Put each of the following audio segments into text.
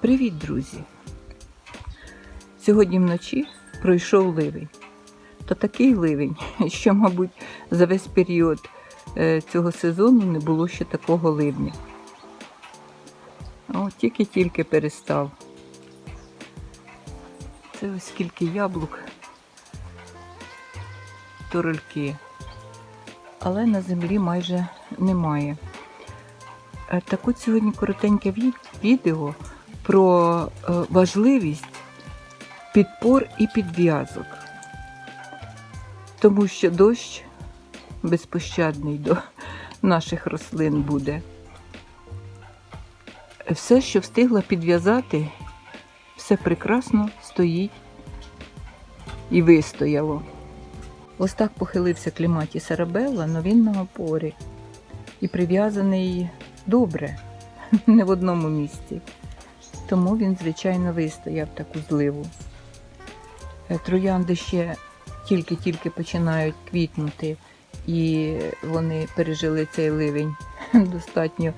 Привіт, друзі! Сьогодні вночі пройшов ливень. То такий ливень, що, мабуть, за весь період е, цього сезону не було ще такого ливня. О, тільки-тільки перестав. Це ось скільки яблук, торольки. Але на землі майже немає. Е, Так от сьогодні коротеньке відео про е, важливість підпор і підв'язок. Тому що дощ безпощадний до наших рослин буде. Все, що встигла підв'язати, все прекрасно стоїть і вистояло. Ось так похилився кліматі Сарабелла, але він на опорі і прив'язаний добре, не в одному місці. Тому він, звичайно, вистояв таку зливу. Е, Троянди ще тільки-тільки починають квітнути, і вони пережили цей ливень достатньо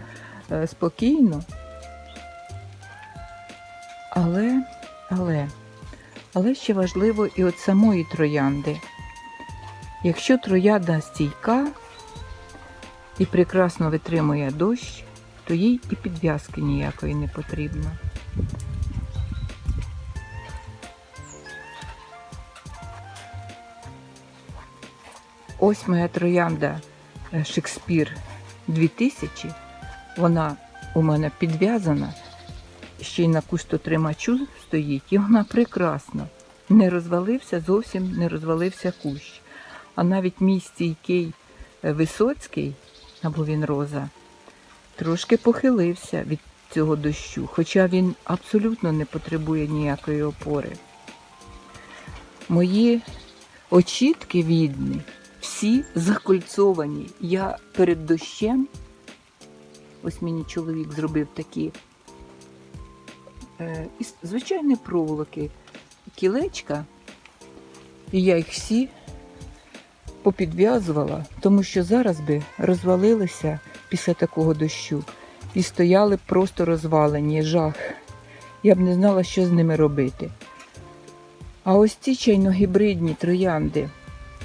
е, спокійно. Але, але, але ще важливо і от самої троянди. Якщо троянда стійка і прекрасно витримує дощ, то їй і підв'язки ніякої не потрібно. Ось моя троянда е, Шекспір 2000. Вона у мене підв'язана, ще й на кустотримачу стоїть, і вона прекрасна. Не розвалився, зовсім не розвалився кущ. А навіть мій стійкий е, Висоцький, або він роза, трошки похилився від цього дощу, хоча він абсолютно не потребує ніякої опори. Мої очітки відні, всі закольцовані. Я перед дощем, ось мені чоловік зробив такі е, із звичайної проволоки кілечка, і я їх всі попідв'язувала, тому що зараз би розвалилися після такого дощу і стояли просто розвалені, жах. Я б не знала, що з ними робити. А ось ці чайногібридні троянди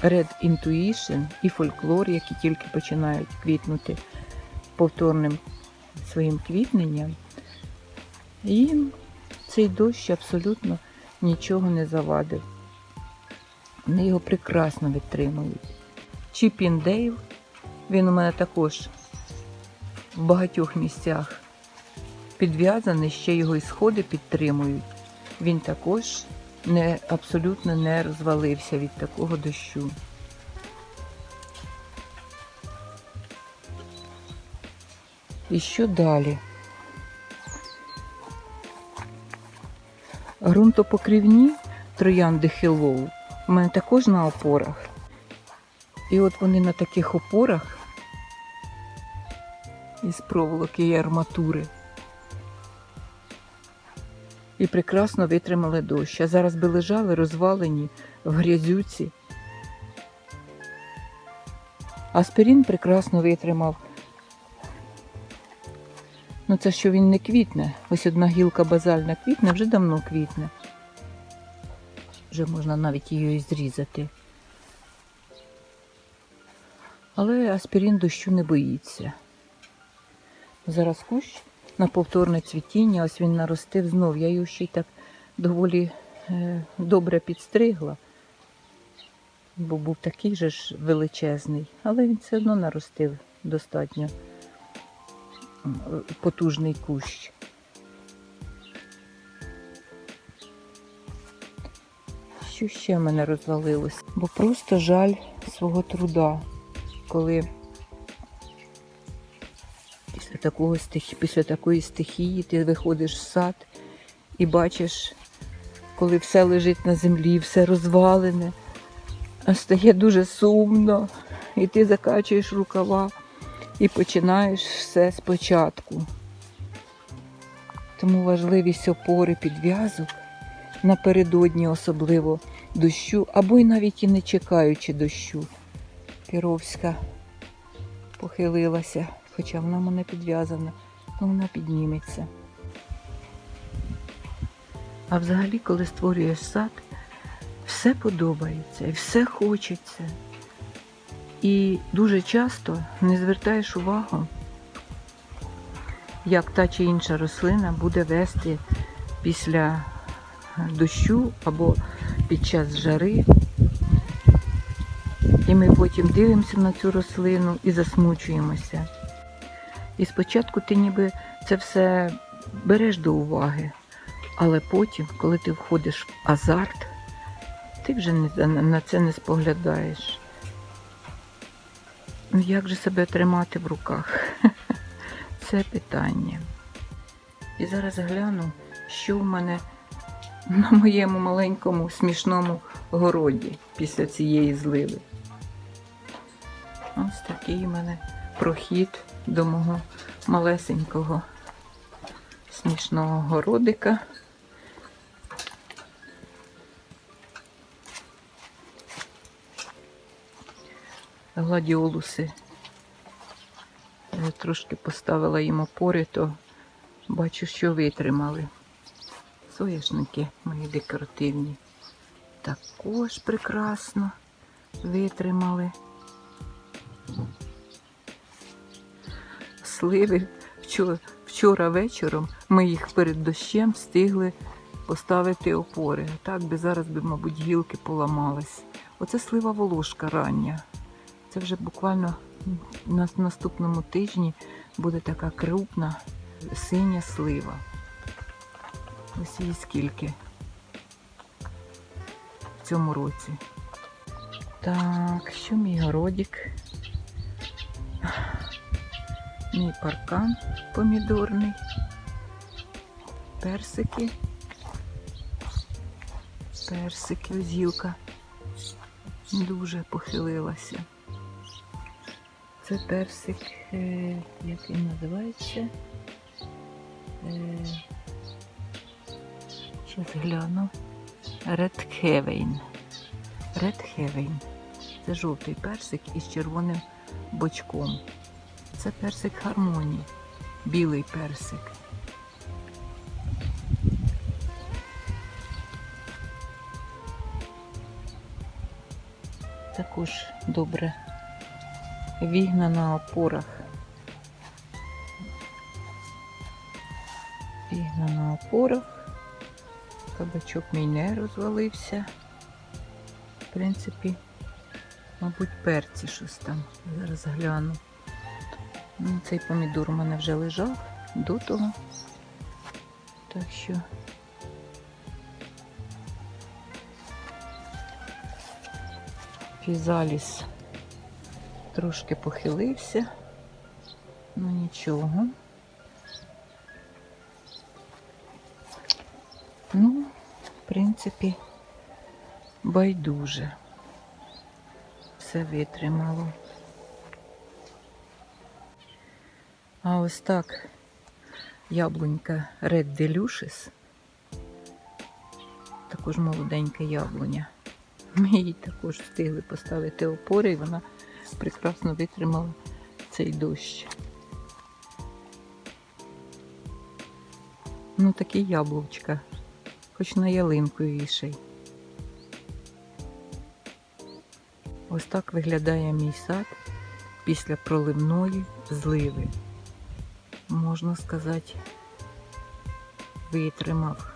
Red Intuition і Folklore, які тільки починають квітнути повторним своїм квітненням, їм цей дощ абсолютно нічого не завадив. Вони його прекрасно витримують. Чіпіндейл, він у мене також в багатьох місцях підв'язаний, ще його і сходи підтримують. Він також не, абсолютно не розвалився від такого дощу. І що далі? Грунтопокрівні троянди Хеллоу у мене також на опорах. І от вони на таких опорах із проволоки і арматури. І прекрасно витримали дощ. А зараз би лежали розвалені в грязюці. Аспірін прекрасно витримав. Ну це що він не квітне. Ось одна гілка базальна квітне, вже давно квітне. Вже можна навіть її і зрізати. Але аспірин дощу не боїться. Зараз кущ на повторне цвітіння, ось він наростив знов. Я його ще й так доволі е, добре підстригла, бо був такий же ж величезний, але він все одно наростив достатньо потужний кущ. Що ще мене розвалилось? Бо просто жаль свого труда, коли такого після такої стихії ти виходиш в сад і бачиш, коли все лежить на землі, все розвалене, а стає дуже сумно, і ти закачуєш рукава і починаєш все спочатку. Тому важливість опори підв'язок напередодні особливо дощу, або й навіть і не чекаючи дощу. Кировська похилилася, хоча вона мене підв'язана, то вона підніметься. А взагалі, коли створюєш сад, все подобається і все хочеться. І дуже часто не звертаєш увагу, як та чи інша рослина буде вести після дощу або під час жари. І ми потім дивимося на цю рослину і засмучуємося. І спочатку ти ніби це все береш до уваги, але потім, коли ти входиш в азарт, ти вже на- це не споглядаєш. Ну як же себе тримати в руках? Це питання. І зараз гляну, що в мене на моєму маленькому смішному городі після цієї зливи. Ось такий у мене прохід до мого малесенького смішного городика. Гладіолуси. Я трошки поставила їм опори, то бачу, що витримали. Соняшники мої декоративні. Також прекрасно витримали. Сливи вчора, вчора вечором ми їх перед дощем встигли поставити опори. Так би зараз би, мабуть, гілки поламались. Оце слива волошка рання. Це вже буквально на наступному тижні буде така крупна синя слива. Ось її скільки в цьому році. Так, що мій городик? Мій паркан помідорний, персики, персики, ось гілка дуже похилилася. Це персик, е, як він називається? Е, Щас гляну. Red Heaven. Red Heaven. Це жовтий персик із червоним бочком. Це персик гармонії. Білий персик. Також добре вігна на опорах. Вігна на опорах. Кабачок мій не розвалився. В принципі, мабуть, перці щось там. Зараз гляну. Ну, Цей помідор у мене вже лежав до того. Так що фізаліс трошки похилився, ну нічого. Ну, в принципі, байдуже. Все витримало. А ось так яблунька Red Delicious, також молоденьке яблуня. Ми їй також встигли поставити опори, і вона прекрасно витримала цей дощ. Ну, такі яблучка, хоч на ялинку вішай. Ось так виглядає мій сад після проливної зливи. Можна сказати, витримав